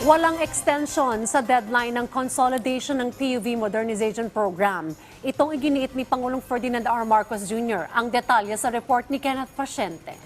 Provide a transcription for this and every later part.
Walang extension sa deadline ng consolidation ng PUV Modernization Program. Itong iginiit ni Pangulong Ferdinand R. Marcos Jr. Ang detalye sa report ni Kenneth Pasyente.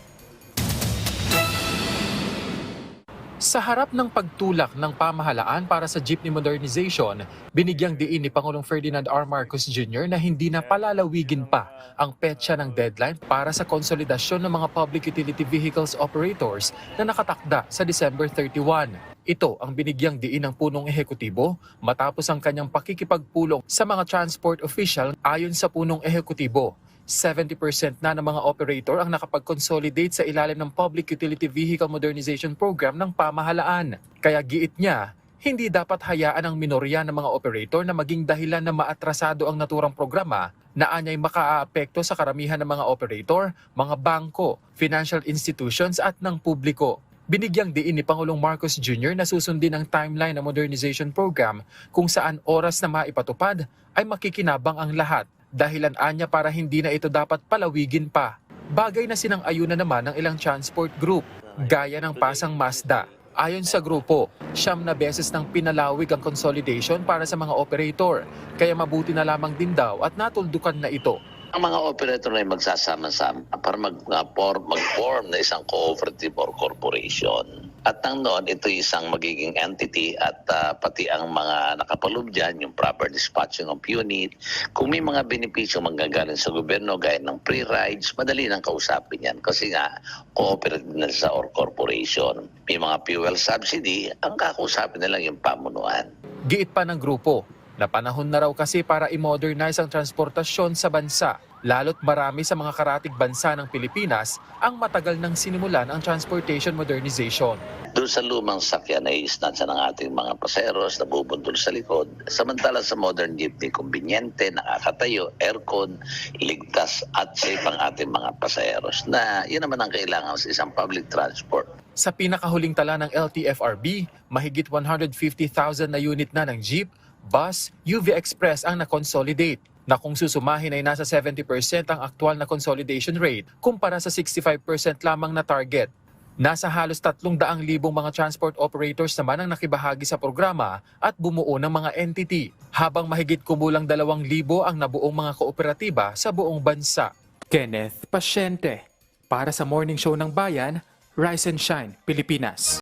Sa harap ng pagtulak ng pamahalaan para sa jeepney modernization, binigyang diin ni Pangulong Ferdinand R. Marcos Jr. na hindi na palalawigin pa ang petsa ng deadline para sa konsolidasyon ng mga public utility vehicles operators na nakatakda sa December 31. Ito ang binigyang diin ng punong ehekutibo matapos ang kanyang pakikipagpulong sa mga transport official ayon sa punong ehekutibo. 70% na ng mga operator ang nakapag-consolidate sa ilalim ng Public Utility Vehicle Modernization Program ng pamahalaan. Kaya giit niya, hindi dapat hayaan ang minorya ng mga operator na maging dahilan na maatrasado ang naturang programa na anyay makaaapekto sa karamihan ng mga operator, mga bangko, financial institutions at ng publiko. Binigyang diin ni Pangulong Marcos Jr. na susundin ang timeline ng modernization program kung saan oras na maipatupad ay makikinabang ang lahat dahilan anya para hindi na ito dapat palawigin pa. Bagay na sinang ayuna naman ng ilang transport group, gaya ng Pasang Mazda. Ayon sa grupo, siyam na beses nang pinalawig ang consolidation para sa mga operator, kaya mabuti na lamang din daw at natuldukan na ito. Ang mga operator na ay magsasama-sama para mag, uh, for, mag-form na isang cooperative or corporation. At nang noon, ito isang magiging entity at uh, pati ang mga nakapaloob dyan, yung proper dispatching of unit. Kung may mga benepisyo manggagaling sa gobyerno gaya ng free rides, madali nang kausapin yan. Kasi nga, cooperative na sa or corporation. May mga fuel subsidy, ang kakausapin na lang yung pamunuan. Giit pa ng grupo na panahon na raw kasi para i-modernize ang transportasyon sa bansa. Lalo't marami sa mga karatig bansa ng Pilipinas ang matagal nang sinimulan ang transportation modernization. Doon sa lumang sakyan ay istansa ng ating mga paseros na bubundol sa likod. Samantala sa modern jeepney, kumbinyente, nakakatayo, aircon, ligtas at safe ang ating mga paseros na yun naman ang kailangan sa isang public transport. Sa pinakahuling tala ng LTFRB, mahigit 150,000 na unit na ng jeep, bus, UV Express ang na-consolidate na kung susumahin ay nasa 70% ang aktual na consolidation rate kumpara sa 65% lamang na target. Nasa halos 300,000 mga transport operators naman ang nakibahagi sa programa at bumuo ng mga entity, habang mahigit kumulang 2,000 ang nabuong mga kooperatiba sa buong bansa. Kenneth Pasyente, para sa Morning Show ng Bayan, Rise and Shine, Pilipinas.